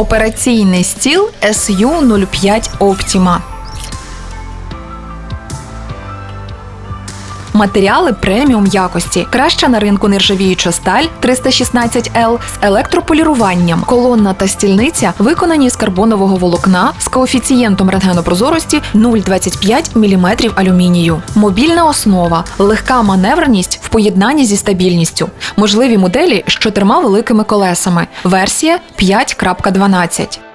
Операційний стіл SU05 Optima. Матеріали преміум якості. Краща на ринку нержавіюча сталь 316L з електрополіруванням. Колонна та стільниця виконані з карбонового волокна з коефіцієнтом рентгенопрозорості 0,25 мм алюмінію. Мобільна основа, легка маневреність в поєднанні зі стабільністю. Можливі моделі з чотирма великими колесами. Версія 5.12.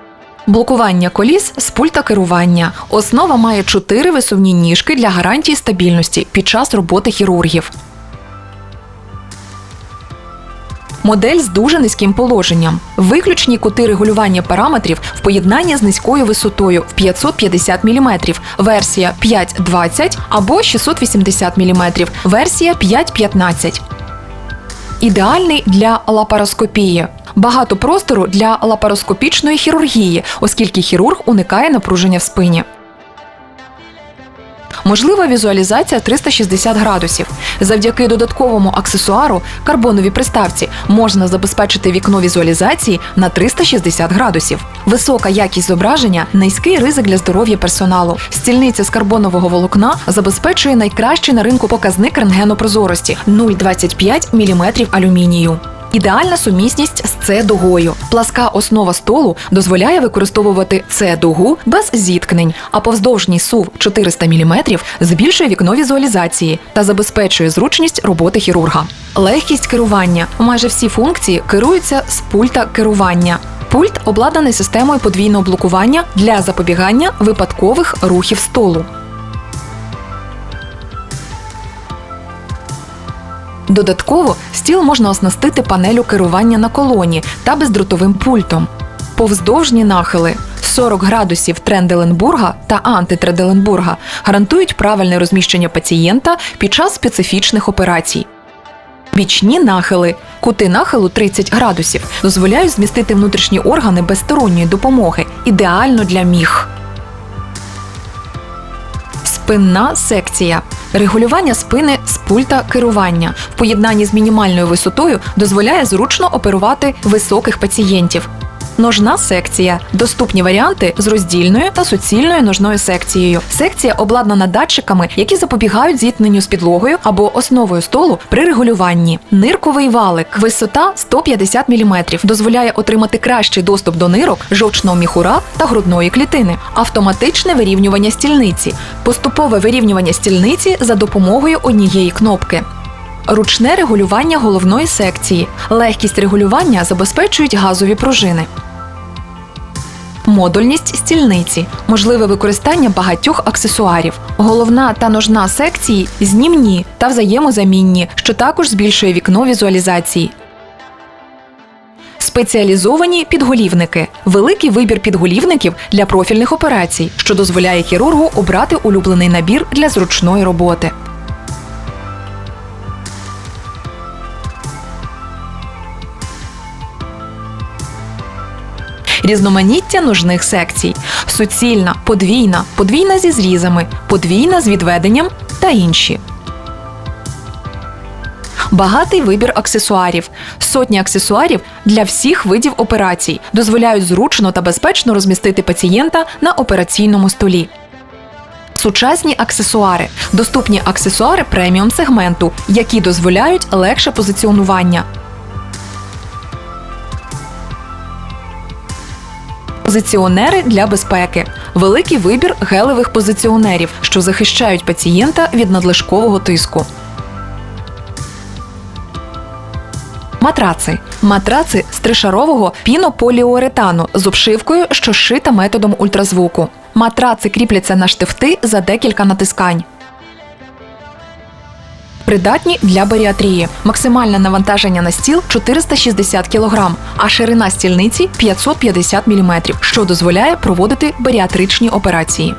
Блокування коліс з пульта керування. Основа має чотири висувні ніжки для гарантії стабільності під час роботи хірургів. Модель з дуже низьким положенням. Виключні кути регулювання параметрів в поєднанні з низькою висотою в 550 мм, версія 520 або 680 мм, версія 515. Ідеальний для лапароскопії. Багато простору для лапароскопічної хірургії, оскільки хірург уникає напруження в спині. Можлива візуалізація 360 градусів. Завдяки додатковому аксесуару карбоновій приставці можна забезпечити вікно візуалізації на 360 градусів. Висока якість зображення низький ризик для здоров'я персоналу. Стільниця з карбонового волокна забезпечує найкращий на ринку показник рентгенопрозорості 0,25 мм алюмінію. Ідеальна сумісність з с дугою. Пласка основа столу дозволяє використовувати с дугу без зіткнень, а повздовжній сув 400 мм збільшує вікно візуалізації та забезпечує зручність роботи хірурга. Легкість керування. Майже всі функції керуються з пульта керування. Пульт обладнаний системою подвійного блокування для запобігання випадкових рухів столу. Додатково стіл можна оснастити панелю керування на колоні та бездротовим пультом. Повздовжні нахили 40 градусів Тренделенбурга та антитределенбурга гарантують правильне розміщення пацієнта під час специфічних операцій. Бічні нахили, кути нахилу 30 градусів, дозволяють змістити внутрішні органи без сторонньої допомоги, ідеально для міг. Спинна секція. Регулювання спини з пульта керування в поєднанні з мінімальною висотою дозволяє зручно оперувати високих пацієнтів. Ножна секція доступні варіанти з роздільною та суцільною ножною секцією. Секція обладнана датчиками, які запобігають зіткненню з підлогою або основою столу при регулюванні. Нирковий валик, висота 150 мм, дозволяє отримати кращий доступ до нирок, жовчного міхура та грудної клітини. Автоматичне вирівнювання стільниці, поступове вирівнювання стільниці за допомогою однієї кнопки. Ручне регулювання головної секції. Легкість регулювання забезпечують газові пружини. Модульність стільниці, можливе використання багатьох аксесуарів. Головна та ножна секції знімні та взаємозамінні, що також збільшує вікно візуалізації. Спеціалізовані підголівники великий вибір підголівників для профільних операцій, що дозволяє хірургу обрати улюблений набір для зручної роботи. Різноманіття ножних секцій: суцільна, подвійна, подвійна зі зрізами, подвійна з відведенням та інші. Багатий вибір аксесуарів. Сотні аксесуарів для всіх видів операцій дозволяють зручно та безпечно розмістити пацієнта на операційному столі. Сучасні аксесуари доступні аксесуари преміум сегменту, які дозволяють легше позиціонування. Позиціонери для безпеки великий вибір гелевих позиціонерів, що захищають пацієнта від надлишкового тиску. Матраци. Матраци з тришарового пінополіуретану з обшивкою, що шита методом ультразвуку. Матраци кріпляться на штифти за декілька натискань. Придатні для баріатрії. Максимальне навантаження на стіл 460 кг, а ширина стільниці 550 мм, що дозволяє проводити баріатричні операції.